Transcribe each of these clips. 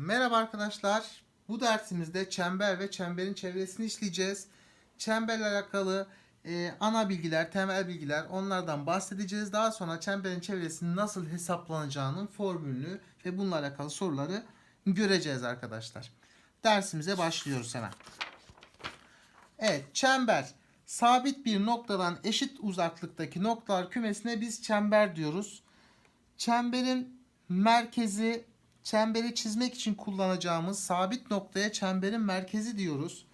Merhaba arkadaşlar. Bu dersimizde çember ve çemberin çevresini işleyeceğiz. Çemberle alakalı e, ana bilgiler, temel bilgiler onlardan bahsedeceğiz. Daha sonra çemberin çevresinin nasıl hesaplanacağının formülünü ve bununla alakalı soruları göreceğiz arkadaşlar. Dersimize başlıyoruz hemen. Evet, çember sabit bir noktadan eşit uzaklıktaki noktalar kümesine biz çember diyoruz. Çemberin merkezi çemberi çizmek için kullanacağımız sabit noktaya çemberin merkezi diyoruz.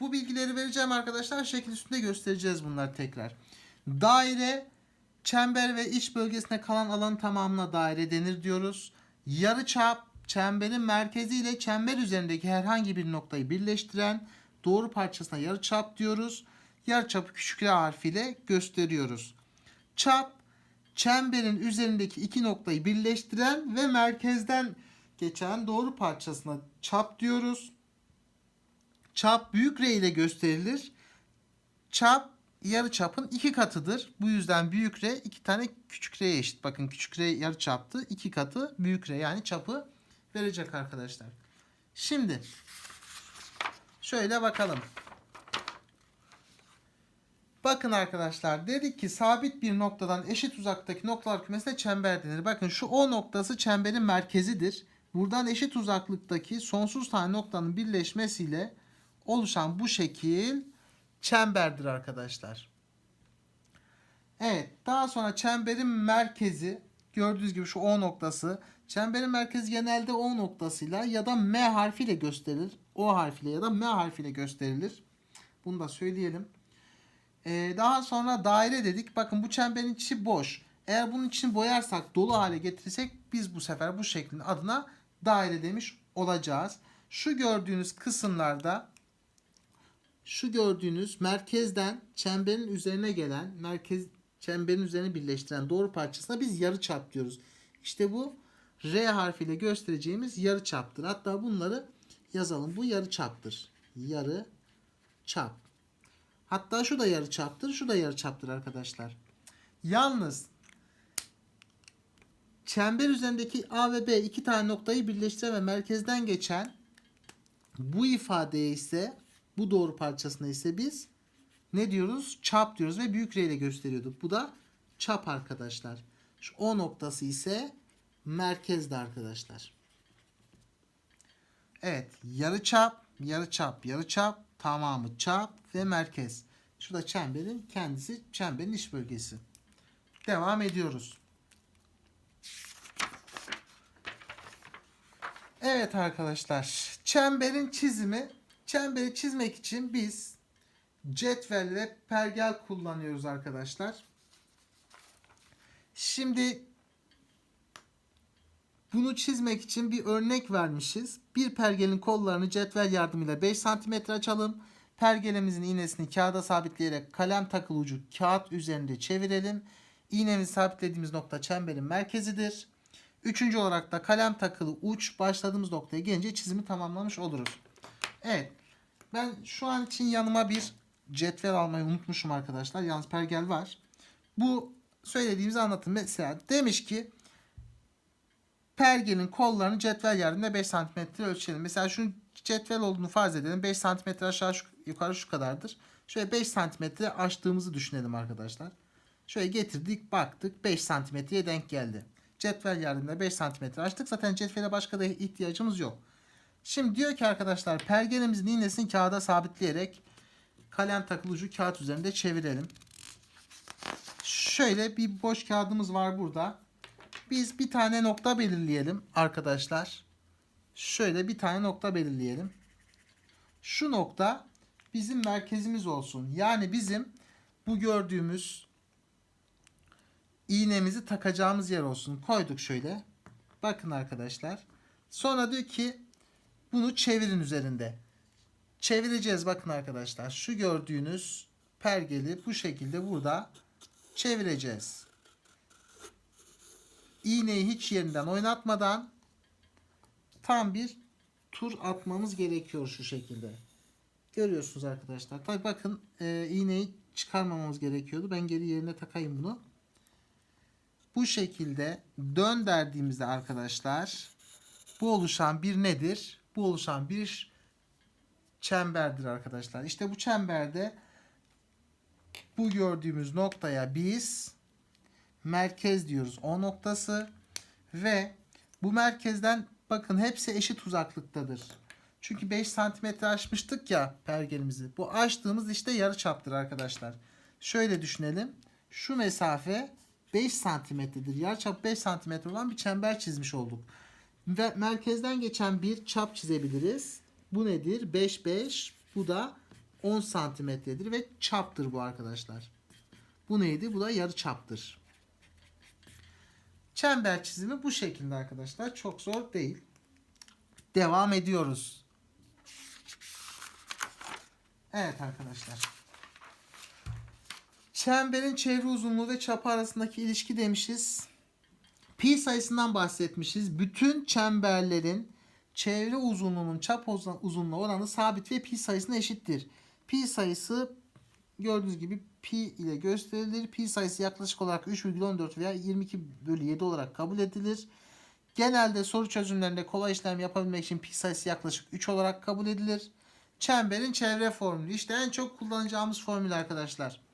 Bu bilgileri vereceğim arkadaşlar. Şekil üstünde göstereceğiz bunlar tekrar. Daire çember ve iç bölgesine kalan alanın tamamına daire denir diyoruz. Yarıçap çemberin merkezi ile çember üzerindeki herhangi bir noktayı birleştiren doğru parçasına yarıçap diyoruz. Yarıçapı küçük r harfiyle gösteriyoruz. Çap çemberin üzerindeki iki noktayı birleştiren ve merkezden geçen doğru parçasına çap diyoruz. Çap büyük R ile gösterilir. Çap yarı çapın iki katıdır. Bu yüzden büyük R iki tane küçük R'ye eşit. Bakın küçük R yarı çaptı. iki katı büyük R yani çapı verecek arkadaşlar. Şimdi şöyle bakalım. Bakın arkadaşlar dedik ki sabit bir noktadan eşit uzaktaki noktalar kümesine çember denir. Bakın şu O noktası çemberin merkezidir. Buradan eşit uzaklıktaki sonsuz tane noktanın birleşmesiyle oluşan bu şekil çemberdir arkadaşlar. Evet daha sonra çemberin merkezi gördüğünüz gibi şu O noktası çemberin merkezi genelde O noktasıyla ya da M harfiyle gösterilir. O harfiyle ya da M harfiyle gösterilir. Bunu da söyleyelim. Ee, daha sonra daire dedik. Bakın bu çemberin içi boş. Eğer bunun içini boyarsak dolu hale getirirsek biz bu sefer bu şeklin adına daire demiş olacağız. Şu gördüğünüz kısımlarda şu gördüğünüz merkezden çemberin üzerine gelen merkez çemberin üzerine birleştiren doğru parçasına biz yarı çap diyoruz. İşte bu R harfiyle göstereceğimiz yarı çaptır. Hatta bunları yazalım. Bu yarı çaptır. Yarı çap. Hatta şu da yarı çaptır, şu da yarı çaptır arkadaşlar. Yalnız çember üzerindeki A ve B iki tane noktayı birleştiren ve merkezden geçen bu ifadeye ise bu doğru parçasına ise biz ne diyoruz? Çap diyoruz ve büyük R ile gösteriyorduk. Bu da çap arkadaşlar. Şu O noktası ise merkezde arkadaşlar. Evet, yarı çap, yarı çap, yarı çap, tamamı çap ve merkez. Şurada çemberin kendisi, çemberin iç bölgesi. Devam ediyoruz. Evet arkadaşlar, çemberin çizimi, çemberi çizmek için biz cetvel ve pergel kullanıyoruz arkadaşlar. Şimdi bunu çizmek için bir örnek vermişiz. Bir pergelin kollarını cetvel yardımıyla 5 cm açalım. Pergelemizin iğnesini kağıda sabitleyerek kalem takılı ucu kağıt üzerinde çevirelim. İğnemizi sabitlediğimiz nokta çemberin merkezidir. Üçüncü olarak da kalem takılı uç başladığımız noktaya gelince çizimi tamamlamış oluruz. Evet. Ben şu an için yanıma bir cetvel almayı unutmuşum arkadaşlar. Yalnız pergel var. Bu söylediğimizi anlatın. Mesela demiş ki pergelin kollarını cetvel yardımıyla 5 cm ölçelim. Mesela şunun cetvel olduğunu farz edelim. 5 cm aşağı şu, yukarı şu kadardır. Şöyle 5 cm açtığımızı düşünelim arkadaşlar. Şöyle getirdik baktık 5 cm'ye denk geldi. Cetvel yardımıyla 5 cm açtık. Zaten cetvele başka da ihtiyacımız yok. Şimdi diyor ki arkadaşlar pergelemizin iğnesini kağıda sabitleyerek kalem takılı ucu kağıt üzerinde çevirelim. Şöyle bir boş kağıdımız var burada. Biz bir tane nokta belirleyelim arkadaşlar. Şöyle bir tane nokta belirleyelim. Şu nokta bizim merkezimiz olsun. Yani bizim bu gördüğümüz iğnemizi takacağımız yer olsun. Koyduk şöyle. Bakın arkadaşlar. Sonra diyor ki bunu çevirin üzerinde. Çevireceğiz bakın arkadaşlar. Şu gördüğünüz pergeli bu şekilde burada çevireceğiz iğneyi hiç yerinden oynatmadan tam bir tur atmamız gerekiyor şu şekilde. Görüyorsunuz arkadaşlar. Tabi bakın e, iğneyi çıkarmamamız gerekiyordu. Ben geri yerine takayım bunu. Bu şekilde dön derdiğimizde arkadaşlar Bu oluşan bir nedir? Bu oluşan bir çemberdir arkadaşlar. İşte bu çemberde bu gördüğümüz noktaya biz merkez diyoruz. O noktası ve bu merkezden bakın hepsi eşit uzaklıktadır. Çünkü 5 santimetre açmıştık ya pergelimizi. Bu açtığımız işte yarı çaptır arkadaşlar. Şöyle düşünelim. Şu mesafe 5 santimetredir. Yarı çap 5 santimetre olan bir çember çizmiş olduk. Ve merkezden geçen bir çap çizebiliriz. Bu nedir? 5 5. Bu da 10 santimetredir ve çaptır bu arkadaşlar. Bu neydi? Bu da yarı çaptır. Çember çizimi bu şekilde arkadaşlar. Çok zor değil. Devam ediyoruz. Evet arkadaşlar. Çemberin çevre uzunluğu ve çapı arasındaki ilişki demişiz. Pi sayısından bahsetmişiz. Bütün çemberlerin çevre uzunluğunun çap uzunluğu oranı sabit ve pi sayısına eşittir. Pi sayısı gördüğünüz gibi pi ile gösterilir. Pi sayısı yaklaşık olarak 3,14 veya 22 bölü 7 olarak kabul edilir. Genelde soru çözümlerinde kolay işlem yapabilmek için pi sayısı yaklaşık 3 olarak kabul edilir. Çemberin çevre formülü. İşte en çok kullanacağımız formül arkadaşlar.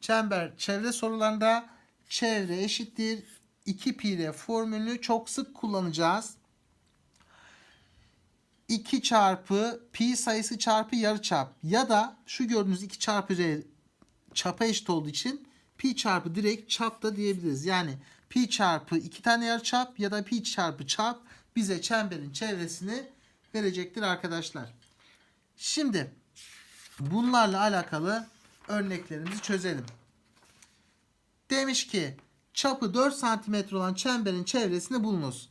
Çember çevre sorularında çevre eşittir 2 pi r formülünü çok sık kullanacağız. 2 çarpı pi sayısı çarpı yarıçap ya da şu gördüğünüz 2 çarpı r çapa eşit olduğu için pi çarpı direkt çap da diyebiliriz. Yani pi çarpı 2 tane yarıçap ya da pi çarpı çap bize çemberin çevresini verecektir arkadaşlar. Şimdi bunlarla alakalı örneklerimizi çözelim. Demiş ki çapı 4 santimetre olan çemberin çevresini bulunuz.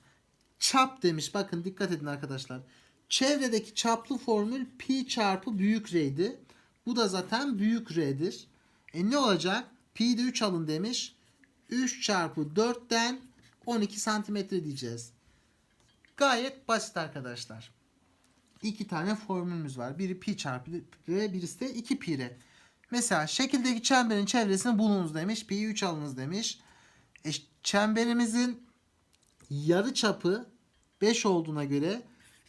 Çap demiş. Bakın dikkat edin arkadaşlar. Çevredeki çaplı formül pi çarpı büyük r'ydi. Bu da zaten büyük r'dir. E ne olacak? Pi de 3 alın demiş. 3 çarpı 4'ten 12 santimetre diyeceğiz. Gayet basit arkadaşlar. İki tane formülümüz var. Biri pi çarpı r, birisi de 2 pi r. Mesela şekildeki çemberin çevresini bulunuz demiş. Pi 3 alınız demiş. E, çemberimizin yarı çapı 5 olduğuna göre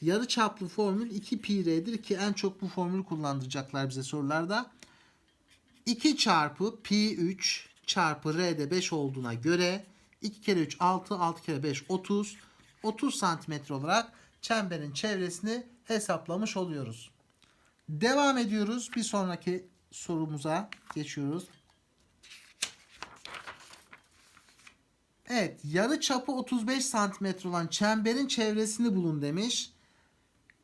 yarı çaplı formül 2 pi r'dir ki en çok bu formülü kullandıracaklar bize sorularda. 2 çarpı pi 3 çarpı r de 5 olduğuna göre 2 kere 3 6 6 kere 5 30 30 santimetre olarak çemberin çevresini hesaplamış oluyoruz. Devam ediyoruz. Bir sonraki sorumuza geçiyoruz. Evet, yarı çapı 35 santimetre olan çemberin çevresini bulun demiş.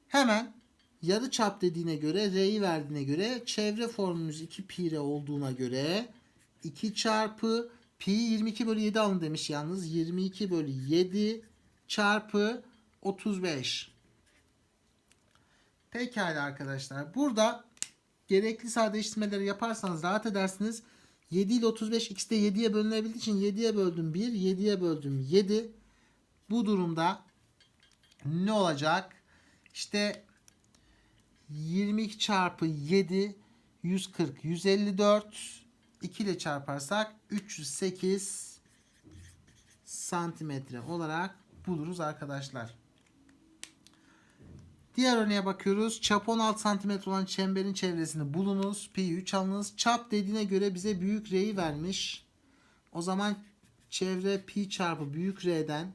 Hemen yarı çap dediğine göre, r'yi verdiğine göre çevre formülümüz 2 pi r olduğuna göre 2 çarpı pi 22 bölü 7 alın demiş yalnız. 22 bölü 7 çarpı 35. Pekala arkadaşlar. Burada gerekli sadeleştirmeleri yaparsanız rahat edersiniz. 7 ile 35 ikisi de 7'ye bölünebildiği için 7'ye böldüm 1, 7'ye böldüm 7. Bu durumda ne olacak? İşte 22 çarpı 7 140 154 2 ile çarparsak 308 santimetre olarak buluruz arkadaşlar. Diğer örneğe bakıyoruz. Çap 16 cm olan çemberin çevresini bulunuz. Pi 3 alınız. Çap dediğine göre bize büyük R'yi vermiş. O zaman çevre pi çarpı büyük R'den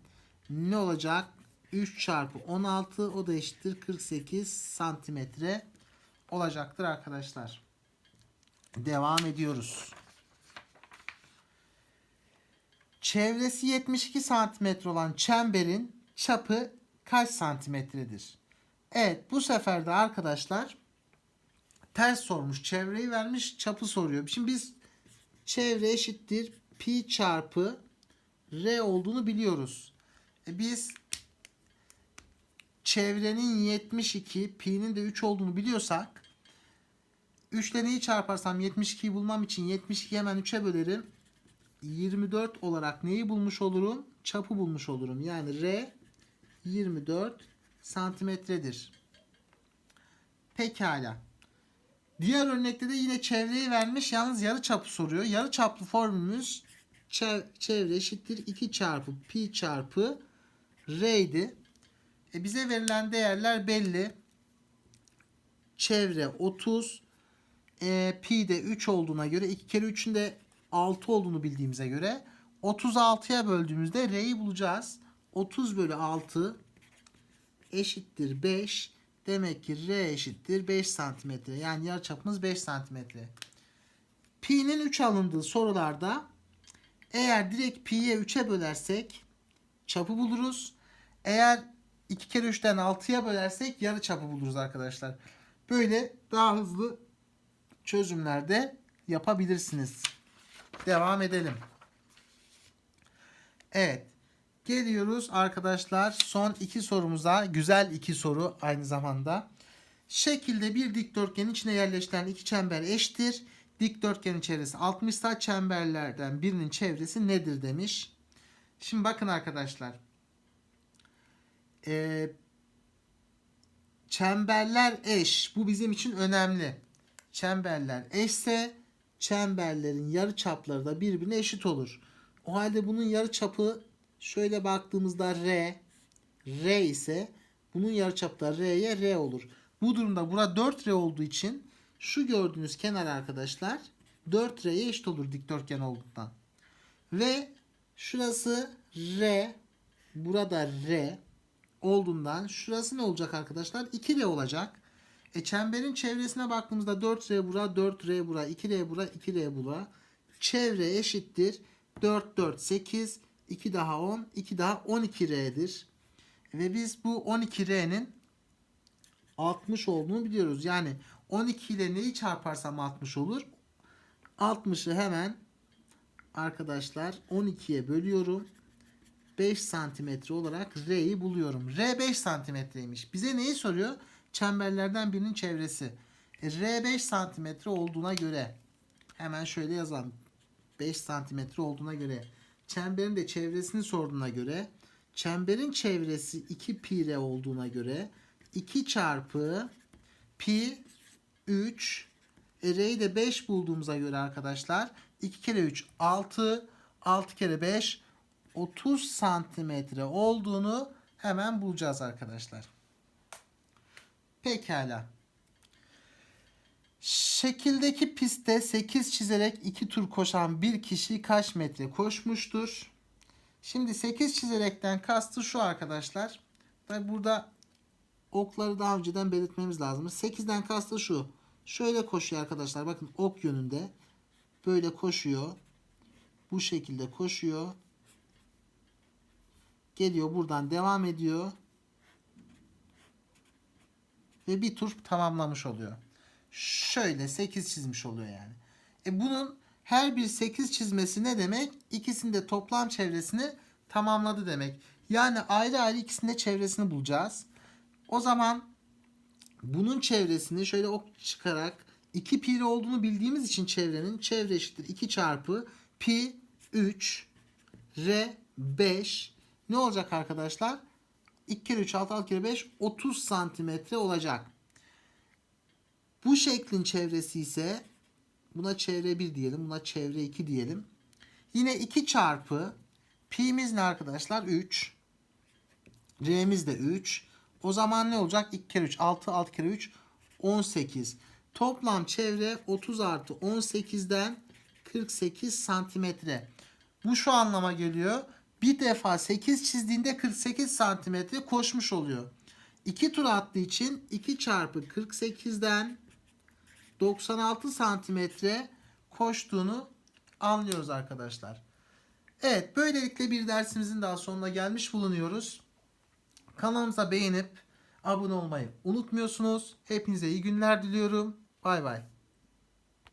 ne olacak? 3 çarpı 16 o da eşittir 48 santimetre olacaktır arkadaşlar. Devam ediyoruz. Çevresi 72 santimetre olan çemberin çapı kaç santimetredir? Evet bu sefer de arkadaşlar ters sormuş. Çevreyi vermiş çapı soruyor. Şimdi biz çevre eşittir pi çarpı r olduğunu biliyoruz. E biz çevrenin 72 pi'nin de 3 olduğunu biliyorsak 3 ile neyi çarparsam 72'yi bulmam için 72 hemen 3'e bölerim. 24 olarak neyi bulmuş olurum? Çapı bulmuş olurum. Yani r 24 santimetredir. Pekala. Diğer örnekte de yine çevreyi vermiş. Yalnız yarı çapı soruyor. Yarı çaplı formülümüz çevre eşittir 2 çarpı pi çarpı r idi. E bize verilen değerler belli. Çevre 30. E, pi de 3 olduğuna göre 2 kere 3'ün de 6 olduğunu bildiğimize göre 36'ya böldüğümüzde R'yi bulacağız. 30 bölü 6 eşittir 5. Demek ki R eşittir 5 santimetre. Yani yarıçapımız 5 santimetre. Pi'nin 3 alındığı sorularda eğer direkt pi'ye 3'e bölersek çapı buluruz. Eğer 2 kere 3'ten 6'ya bölersek yarı çapı buluruz arkadaşlar. Böyle daha hızlı çözümlerde yapabilirsiniz. Devam edelim. Evet. Geliyoruz arkadaşlar son iki sorumuza. Güzel iki soru aynı zamanda. Şekilde bir dikdörtgenin içine yerleştirilen iki çember eşittir. Dikdörtgenin çevresi 60 ise çemberlerden birinin çevresi nedir demiş. Şimdi bakın arkadaşlar. Ee, çemberler eş. Bu bizim için önemli. Çemberler eşse çemberlerin yarı çapları da birbirine eşit olur. O halde bunun yarı çapı şöyle baktığımızda R. R ise bunun yarıçapı da R'ye R olur. Bu durumda burada 4R olduğu için şu gördüğünüz kenar arkadaşlar 4R'ye eşit olur dikdörtgen olduğundan. Ve şurası R burada R olduğundan şurası ne olacak arkadaşlar? 2R olacak. E çemberin çevresine baktığımızda 4R bura, 4R bura, 2R bura, 2R bura. Çevre eşittir. 4, 4, 8, 2 daha 10, 2 daha 12R'dir. Ve biz bu 12R'nin 60 olduğunu biliyoruz. Yani 12 ile neyi çarparsam 60 olur? 60'ı hemen arkadaşlar 12'ye bölüyorum. 5 santimetre olarak R'yi buluyorum. R 5 santimetreymiş. Bize neyi soruyor? Çemberlerden birinin çevresi. E, R 5 santimetre olduğuna göre hemen şöyle yazalım. 5 santimetre olduğuna göre çemberin de çevresini sorduğuna göre çemberin çevresi 2 pi r olduğuna göre 2 çarpı pi 3 e, r'yi de 5 bulduğumuza göre arkadaşlar 2 kere 3 6 6 kere 5 30 santimetre olduğunu hemen bulacağız arkadaşlar. Pekala. Şekildeki pistte 8 çizerek 2 tur koşan bir kişi kaç metre koşmuştur? Şimdi 8 çizerekten kastı şu arkadaşlar. Tabi burada okları daha önceden belirtmemiz lazım. 8'den kastı şu. Şöyle koşuyor arkadaşlar. Bakın ok yönünde. Böyle koşuyor. Bu şekilde koşuyor. Geliyor buradan devam ediyor. Ve bir tur tamamlamış oluyor. Şöyle 8 çizmiş oluyor yani. E bunun her bir 8 çizmesi ne demek? İkisinde toplam çevresini tamamladı demek. Yani ayrı ayrı ikisinde çevresini bulacağız. O zaman bunun çevresini şöyle ok çıkarak 2 pi olduğunu bildiğimiz için çevrenin çevre eşittir 2 çarpı pi 3 r 5 ne olacak arkadaşlar? 2 kere 3 6 6 kere 5 30 santimetre olacak. Bu şeklin çevresi ise buna çevre 1 diyelim. Buna çevre 2 diyelim. Yine 2 çarpı pi'miz ne arkadaşlar? 3. R'miz de 3. O zaman ne olacak? 2 kere 3 6 6 kere 3 18. Toplam çevre 30 artı 18'den 48 santimetre. Bu şu anlama geliyor. Bir defa 8 çizdiğinde 48 santimetre koşmuş oluyor. 2 tur attığı için 2 çarpı 48'den 96 santimetre koştuğunu anlıyoruz arkadaşlar. Evet böylelikle bir dersimizin daha sonuna gelmiş bulunuyoruz. Kanalımıza beğenip abone olmayı unutmuyorsunuz. Hepinize iyi günler diliyorum. Bay bay.